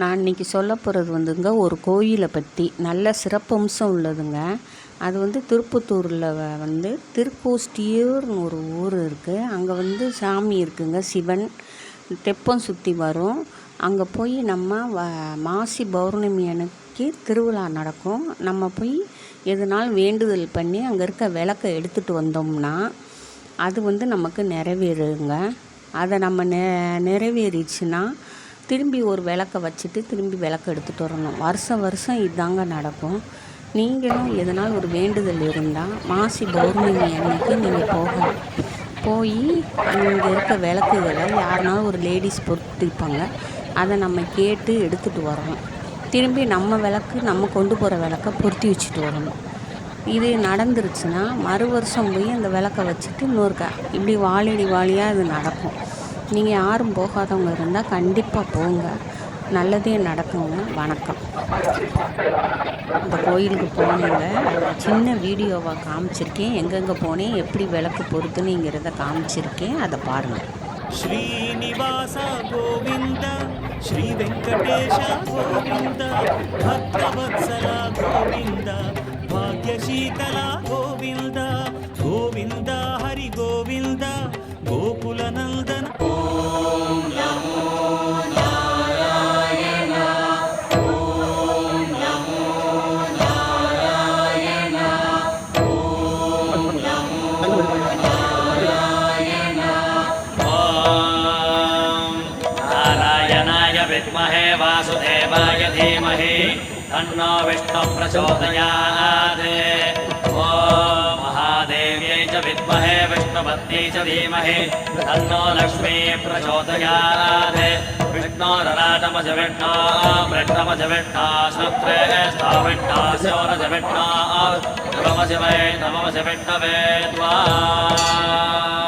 நான் இன்றைக்கி சொல்ல போகிறது வந்துங்க ஒரு கோயிலை பற்றி நல்ல சிறப்பம்சம் உள்ளதுங்க. அது வந்து திருப்பத்தூரில் வந்து திருக்கோஷ்டியூர்னு ஒரு ஊர் இருக்குது அங்கே வந்து சாமி இருக்குங்க சிவன். தெப்பம் சுற்றி வரும். அங்கே போய் நம்ம வ மாசி பௌர்ணமி அன்னைக்கு திருவிழா நடக்கும். நம்ம போய் எதுனாலும் வேண்டுதல் பண்ணி அங்கே இருக்க விளக்கை எடுத்துகிட்டு வந்தோம்னா அது வந்து நமக்கு நிறைவேறுங்க. அதை நம்ம நெ நிறைவேறிச்சுன்னா திரும்பி ஒரு விளக்க வச்சுட்டு திரும்பி விளக்கு எடுத்துகிட்டு வரணும். வருஷம் வருஷம் இதாங்க நடக்கும். நீங்களும் எதனால் ஒரு வேண்டுதல் இருந்தால் மாசி பௌர்ணமி அன்னைக்கு நீங்கள் போகலாம் போய் அங்கே இருக்க விளக்குகளை யாருனாலும் ஒரு லேடிஸ் பொறுத்திருப்பாங்க அதை நம்ம கேட்டு எடுத்துகிட்டு வரணும். திரும்பி நம்ம விளக்கு நம்ம கொண்டு போகிற விளக்க பொருத்தி வச்சுட்டு வரணும். இது நடந்துருச்சுன்னா மறு வருஷம் போய் அந்த விளக்க வச்சுட்டு இன்னொரு க இப்படி வாழடி வாழியாக இது நடக்கும். நீங்கள் யாரும் போகாதவங்க இருந்தால் கண்டிப்பாக போங்க. நல்லதே நடக்குங்க. வணக்கம். இந்த கோயிலுக்கு போனேங்க. சின்ன வீடியோவாக காமிச்சிருக்கேன். எங்கெங்கே போனேன் எப்படி விளக்கு பொறுத்துனுங்கிறத காமிச்சிருக்கேன். அதை பாருங்கள் ஸ்ரீனிவாசா கோவிந்த ஸ்ரீ வெங்கடேஷா கோவிந்த பக்தவத்சலா கோவிந்த பாக்யசீதலா विद्महे वासुदेवाय धीमहि तन्नो विष्णुः प्रचोदयात्। ॐ महादेव्यै च विद्महे विष्णुपत्न्यै च धीमहि तन्नो लक्ष्मी प्रचोदयात्। विष्णोरराटमज विष्णो वृष्णमज विष्णो श्रुत्रे स्थाविष्णो स्योरज विष्णो नमः शिवै नमः शिविष्णवे त्वा।